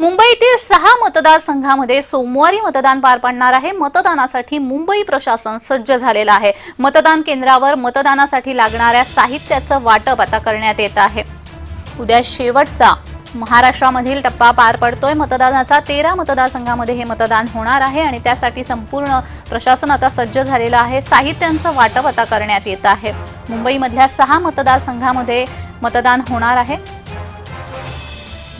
मुंबईतील सहा मतदारसंघामध्ये सोमवारी मतदान पार पडणार आहे. मतदानासाठी मुंबई प्रशासन सज्ज झालेलं आहे. मतदान केंद्रावर मतदानासाठी लागणाऱ्या साहित्याचं वाटप आता करण्यात येत आहे. उद्या शेवटचा महाराष्ट्रामधील टप्पा पार पडतोय. मतदानाचा तेरा मतदारसंघामध्ये हे मतदान होणार आहे आणि त्यासाठी संपूर्ण प्रशासन आता सज्ज झालेलं आहे. साहित्यांचं वाटप आता करण्यात येत आहे. मुंबईमधल्या सहा मतदारसंघामध्ये मतदान होणार आहे.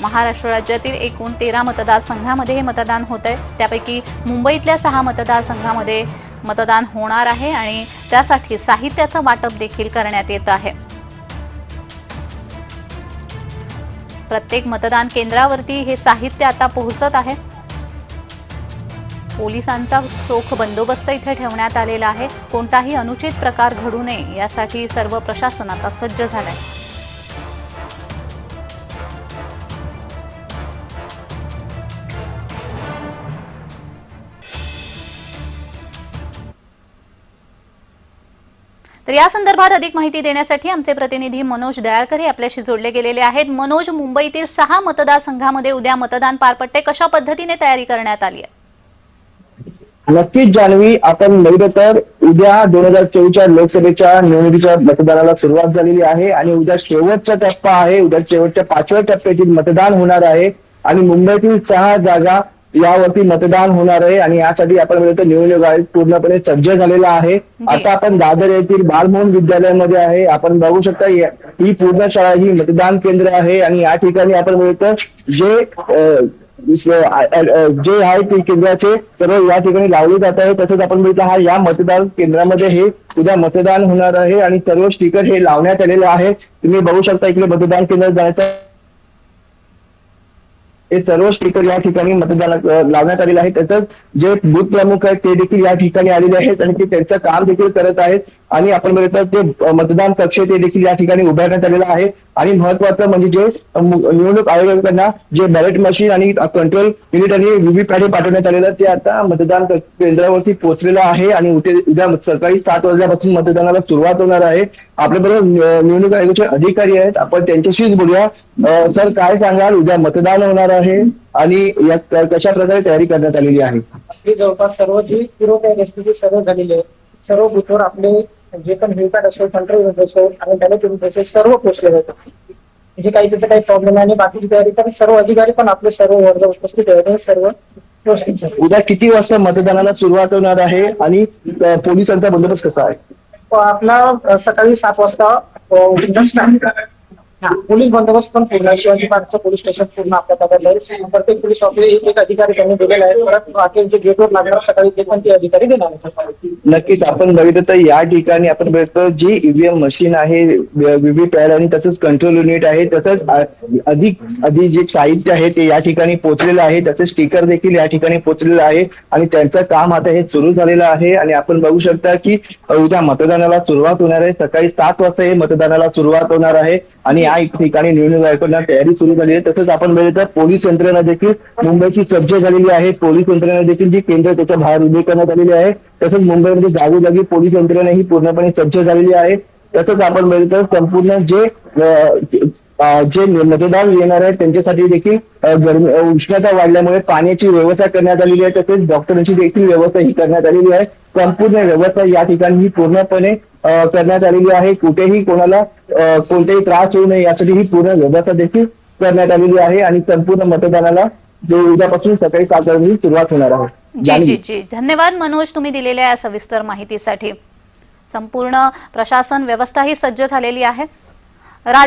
महाराष्ट्र राज्यातील एकूण तेरा मतदारसंघामध्ये हे मतदान होत आहे. त्यापैकी मुंबईतल्या सहा मतदारसंघामध्ये मतदान होणार आहे आणि त्यासाठी साहित्याचं वाटप देखील करण्यात येत आहे. प्रत्येक मतदान केंद्रावरती हे साहित्य आता पोहोचत आहे. पोलिसांचा चोख बंदोबस्त इथे ठेवण्यात आलेला आहे. कोणताही अनुचित प्रकार घडू नये यासाठी सर्व प्रशासन आता सज्ज आहे तर या संदर्भात अधिक माहिती देण्यासाठी आमचे प्रतिनिधी मनोज दयाळकर हे आपल्याशी जोडले गेलेले आहेत. मनोज मुंबईतील सहा मतदारसंघामध्ये उद्या मतदान पार पडते कशा पद्धतीने तयारी करण्यात आली आहे? नक्कीच जान्हवी आपण बघितलं तर उद्या दोन हजार चोवीसच्या लोकसभेच्या निवडणुकीच्या मतदानाला सुरुवात झालेली आहे आणि उद्या शेवटचा टप्पा आहे. उद्या शेवटच्या पाचव्या टप्प्यातील मतदान होणार आहे. आणि मुंबईतील सहा जागा यावरती मतदान होणार आहे आणि यासाठी आपण तर निवडणूक आयोग पूर्णपणे सज्ज झालेला आहे. आता आपण दादर येथील बालमोहन विद्यालयामध्ये आहे. आपण बघू शकता ही पूर्ण शाळा ही मतदान केंद्र आहे आणि या ठिकाणी आपण बघितलं जे जे आहे ते केंद्राचे सर्व या ठिकाणी लावले जात आहे. तसंच आपण बघितलं हा या मतदान केंद्रामध्ये हे उद्या मतदान होणार आहे आणि सर्व स्टिकर हे लावण्यात आलेले आहे. तुम्ही बघू शकता इकडे मतदान केंद्र जाण्याचा हे सर्व स्टिकर या ठिकाणी मतदान लावण्यात आलेले आहे तसंच जे बूथ प्रमुख आहेत ते देखील या ठिकाणी आलेले आहेत आणि ते त्यांचं काम देखील करत आहेत. आणि आपण बघितलं ते मतदान कक्ष ते देखील या ठिकाणी उभारण्यात आलेलं आहे. आणि महत्वाचं म्हणजे जे निवडणूक आयोगाकडनं जे बॅलेट मशीन आणि कंट्रोल युनिट आणि व्हीव्हीपॅट पाठवण्यात आलेलं ते आता मतदान केंद्रावरती पोहोचलेलं आहे. आणि उद्या उद्या सकाळी सात वाजल्यापासून मतदानाला सुरुवात होणार आहे. आपल्याबरोबर निवडणूक आयोगाचे अधिकारी आहेत. आपण त्यांच्याशीच बोलूया. सर काय सांगाल? उद्या मतदान होणार आहे. आणि या कशा प्रकारे तयारी करण्यात आलेली आहे? आपली जवळपास सर्व जी पुरवठा स्थिती सर्व झालेली आहे सर्व बुथवर आपले जे पण व्हीपॅट असेल कंट्रोल युनिट असेल आणि बॅलेट युनिट असेल सर्व पोहोचले जातात. म्हणजे काही त्याचा काही प्रॉब्लेम नाही आणि बाकीची तयारी तर सर्व अधिकारी पण आपले सर्व वर्ग उपस्थित आहेत सर्व. उद्या किती वाजता मतदानाला सुरुवात होणार आहे? आणि पोलिसांचा बंदोबस्त कसा आहे? आपला सकाळी सात वाजता पोलीस बंदोबस्त पण पूर्ण शिवाजी पार्कचं पोलीस स्टेशन पूर्ण आपल्या ताब्यात आहे. प्रत्येक पोलीस ऑफिसर एक एक अधिकारी त्यांनी दिलेला आहे. परत बाकी गेटवर लागणार सकाळी ते पण ते अधिकारी देणार नक्कीच आपण बघितलं तर या ठिकाणी आपण बघितलं जी ईव्हीएम मशीन आहे व्हीव्हीपॅड आणि तसंच कंट्रोल युनिट आहे तसंच अधिक अधिक जे साहित्य आहे ते या ठिकाणी पोहोचलेलं आहे. तसेच स्टिकर देखील या ठिकाणी पोहोचलेलं आहे. आणि त्यांचं काम आता हे सुरू झालेलं आहे. आणि आपण बघू शकता की उद्या मतदानाला सुरुवात होणार आहे. सकाळी सात वाजता हे मतदानाला सुरुवात होणार आहे. आणि या ठिकाणी निवडणूक आयोगाकडनं तयारी सुरू झाली आहे. तसंच आपण बघितलं तर पोलीस यंत्रणा देखील मुंबईची सज्ज झालेली आहे. पोलीस यंत्रणा देखील जी केंद्र त्याच्या बाहेर उभी करण्यात आलेली आहे. तसंच मुंबईमध्ये जागोजागी पोलीस यंत्रणा ही पूर्णपणे सज्ज झालेली आहे. तसंच आपण बघितलं तर संपूर्ण जे जे मतदार येणार आहेत त्यांच्यासाठी देखील गरमी उष्णता वाढल्यामुळे पाण्याची व्यवस्था करण्यात आलेली आहे. तसेच डॉक्टरांची देखील व्यवस्था ही करण्यात आलेली आहे. संपूर्ण व्यवस्था या ठिकाणी ही पूर्णपणे करण्यात आलेली आहे. कुठेही कोणाला कोणताही त्रास होऊ नये यासाठी ही पूर्ण व्यवस्था देखील करण्यात आलेली आहे आणि संपूर्ण मतदानाला जो उद्यापासून सकाळी सात वाजता सुरुवात होणार आहे. जी. जी जी. धन्यवाद मनोज तुम्ही दिलेल्या या सविस्तर माहितीसाठी. संपूर्ण प्रशासन व्यवस्था ही सज्ज झालेली आहे. राज्य